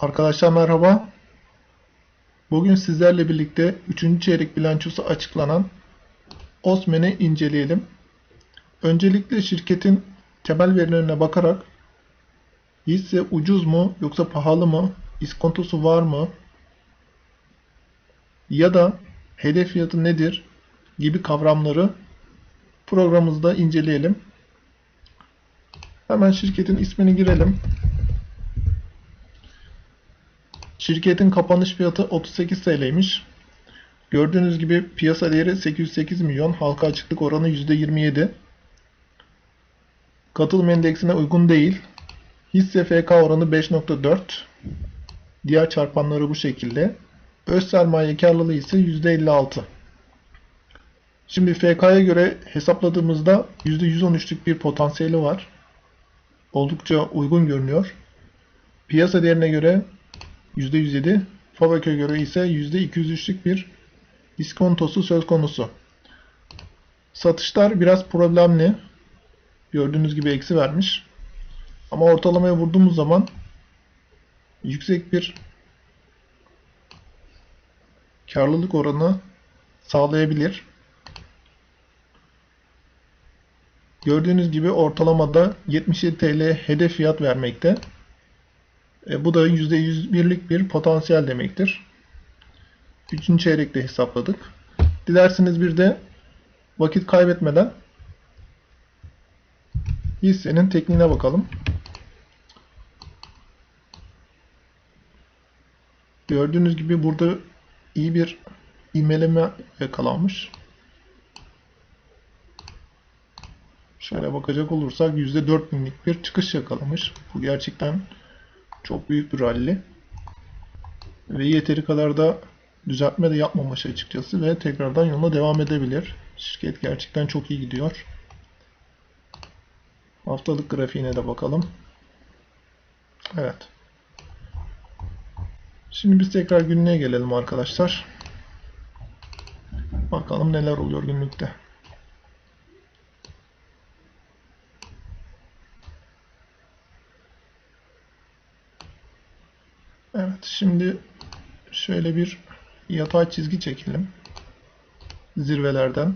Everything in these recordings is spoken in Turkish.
Arkadaşlar merhaba. Bugün sizlerle birlikte 3. çeyrek bilançosu açıklanan Osman'ı inceleyelim. Öncelikle şirketin temel verilerine bakarak hisse ucuz mu yoksa pahalı mı, iskontosu var mı ya da hedef fiyatı nedir gibi kavramları programımızda inceleyelim. Hemen şirketin ismini girelim. Şirketin kapanış fiyatı 38 TL'ymiş. Gördüğünüz gibi piyasa değeri 808 milyon, halka açıklık oranı %27. Katılım endeksine uygun değil. Hisse FK oranı 5.4. Diğer çarpanları bu şekilde. Öz sermaye karlılığı ise %56. Şimdi FK'ya göre hesapladığımızda %113'lük bir potansiyeli var. Oldukça uygun görünüyor. Piyasa değerine göre %107, Fabak'a göre ise %203'lük bir iskontosu söz konusu. Satışlar biraz problemli. Gördüğünüz gibi eksi vermiş. Ama ortalamaya vurduğumuz zaman yüksek bir karlılık oranı sağlayabilir. Gördüğünüz gibi ortalamada 77 TL hedef fiyat vermekte. E, bu da %101'lik bir potansiyel demektir. Üçüncü çeyrekte hesapladık. Dilerseniz bir de vakit kaybetmeden hissenin tekniğine bakalım. Gördüğünüz gibi burada iyi bir imeleme yakalanmış. Şöyle bakacak olursak %4000'lik bir çıkış yakalamış. Bu gerçekten çok büyük bir rally. Ve yeteri kadar da düzeltme de yapmamış açıkçası ve tekrardan yoluna devam edebilir. Şirket gerçekten çok iyi gidiyor. Haftalık grafiğine de bakalım. Evet. Şimdi biz tekrar günlüğe gelelim arkadaşlar. Bakalım neler oluyor günlükte. Evet, şimdi şöyle bir yatay çizgi çekelim. Zirvelerden.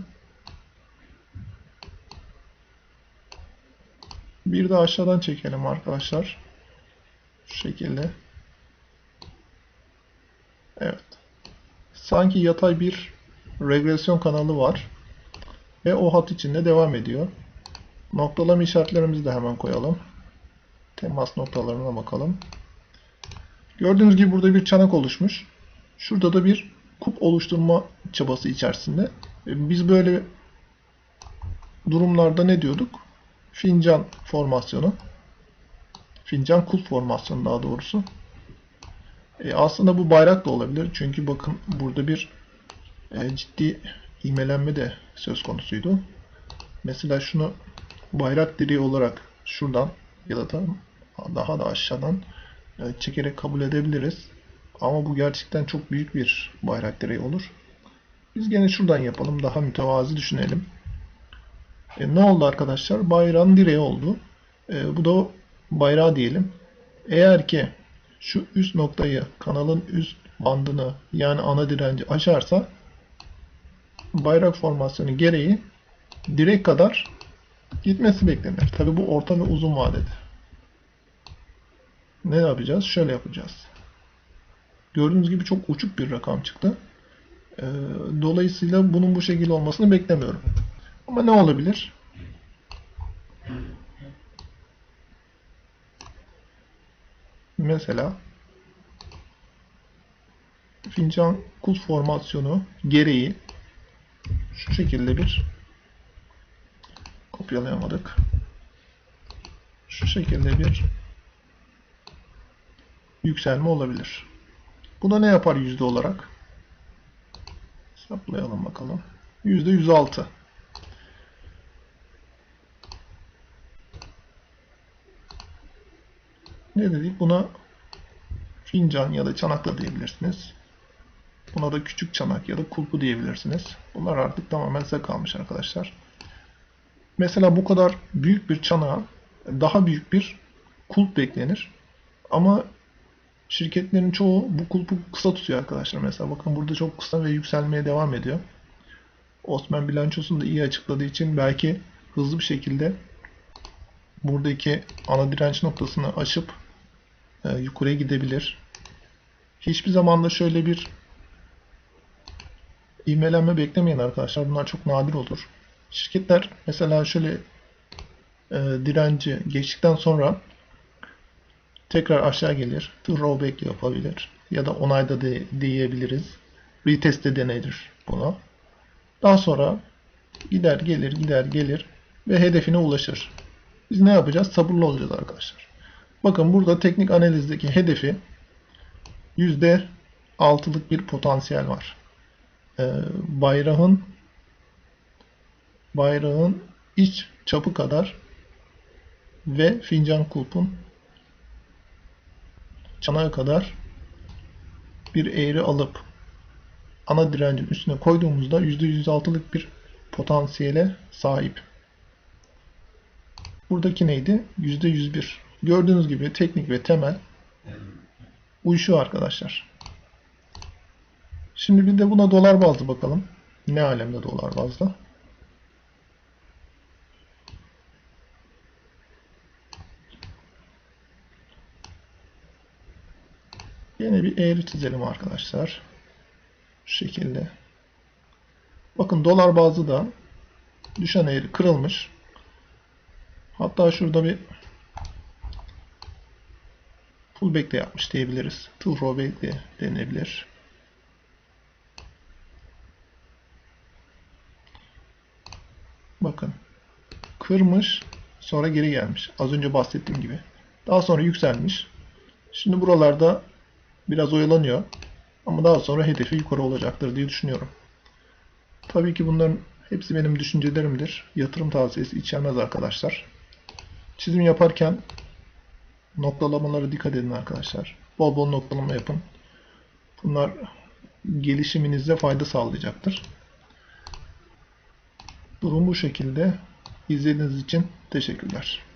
Bir de aşağıdan çekelim arkadaşlar. Şu şekilde. Evet. Sanki yatay bir regresyon kanalı var. Ve o hat içinde devam ediyor. Noktalama işaretlerimizi de hemen koyalım. Temas noktalarına bakalım. Gördüğünüz gibi burada bir çanak oluşmuş. Şurada da bir kup oluşturma çabası içerisinde. E, biz böyle durumlarda ne diyorduk? Fincan formasyonu. Fincan kulp formasyonu daha doğrusu. E aslında bu bayrak da olabilir. Çünkü bakın burada bir e, ciddi imelenme de söz konusuydu. Mesela şunu bayrak direği olarak şuradan ya da daha da aşağıdan çekerek kabul edebiliriz. Ama bu gerçekten çok büyük bir bayrak direği olur. Biz gene şuradan yapalım. Daha mütevazi düşünelim. E, ne oldu arkadaşlar? Bayrağın direği oldu. E, bu da bayrağı diyelim. Eğer ki şu üst noktayı kanalın üst bandını yani ana direnci aşarsa bayrak formasyonu gereği direk kadar gitmesi beklenir. Tabi bu orta ve uzun vadede. Ne yapacağız? Şöyle yapacağız. Gördüğünüz gibi çok uçuk bir rakam çıktı. Dolayısıyla bunun bu şekilde olmasını beklemiyorum. Ama ne olabilir? Mesela fincan kul formasyonu gereği şu şekilde bir kopyalayamadık. Şu şekilde bir yükselme olabilir. Bu da ne yapar yüzde olarak? Hesaplayalım bakalım. Yüzde 106. Ne dedik? Buna fincan ya da çanak da diyebilirsiniz. Buna da küçük çanak ya da kulpu diyebilirsiniz. Bunlar artık tamamen size kalmış arkadaşlar. Mesela bu kadar büyük bir çanağa daha büyük bir kulp beklenir. Ama Şirketlerin çoğu bu kulpu kısa tutuyor arkadaşlar. Mesela bakın burada çok kısa ve yükselmeye devam ediyor. Osman bilançosunu da iyi açıkladığı için belki hızlı bir şekilde buradaki ana direnç noktasını aşıp e, yukarıya gidebilir. Hiçbir zaman da şöyle bir ivmelenme beklemeyin arkadaşlar. Bunlar çok nadir olur. Şirketler mesela şöyle e, direnci geçtikten sonra tekrar aşağı gelir. Throwback yapabilir. Ya da onayda de, diyebiliriz. Retest de denir bunu. Daha sonra gider gelir gider gelir ve hedefine ulaşır. Biz ne yapacağız? Sabırlı olacağız arkadaşlar. Bakın burada teknik analizdeki hedefi %6'lık bir potansiyel var. Ee, bayrağın bayrağın iç çapı kadar ve fincan kulpun çanağı kadar bir eğri alıp ana direncin üstüne koyduğumuzda %106'lık bir potansiyele sahip. Buradaki neydi? %101. Gördüğünüz gibi teknik ve temel uyuşuyor arkadaşlar. Şimdi bir de buna dolar bazlı bakalım. Ne alemde dolar bazlı? Yine bir eğri çizelim arkadaşlar. Şu şekilde. Bakın dolar bazlı da düşen eğri kırılmış. Hatta şurada bir pullback de yapmış diyebiliriz. Throwback de denebilir. Bakın. Kırmış. Sonra geri gelmiş. Az önce bahsettiğim gibi. Daha sonra yükselmiş. Şimdi buralarda biraz oyalanıyor. Ama daha sonra hedefi yukarı olacaktır diye düşünüyorum. Tabii ki bunların hepsi benim düşüncelerimdir. Yatırım tavsiyesi içermez arkadaşlar. Çizim yaparken noktalamalara dikkat edin arkadaşlar. Bol bol noktalama yapın. Bunlar gelişiminize fayda sağlayacaktır. Durum bu şekilde. İzlediğiniz için teşekkürler.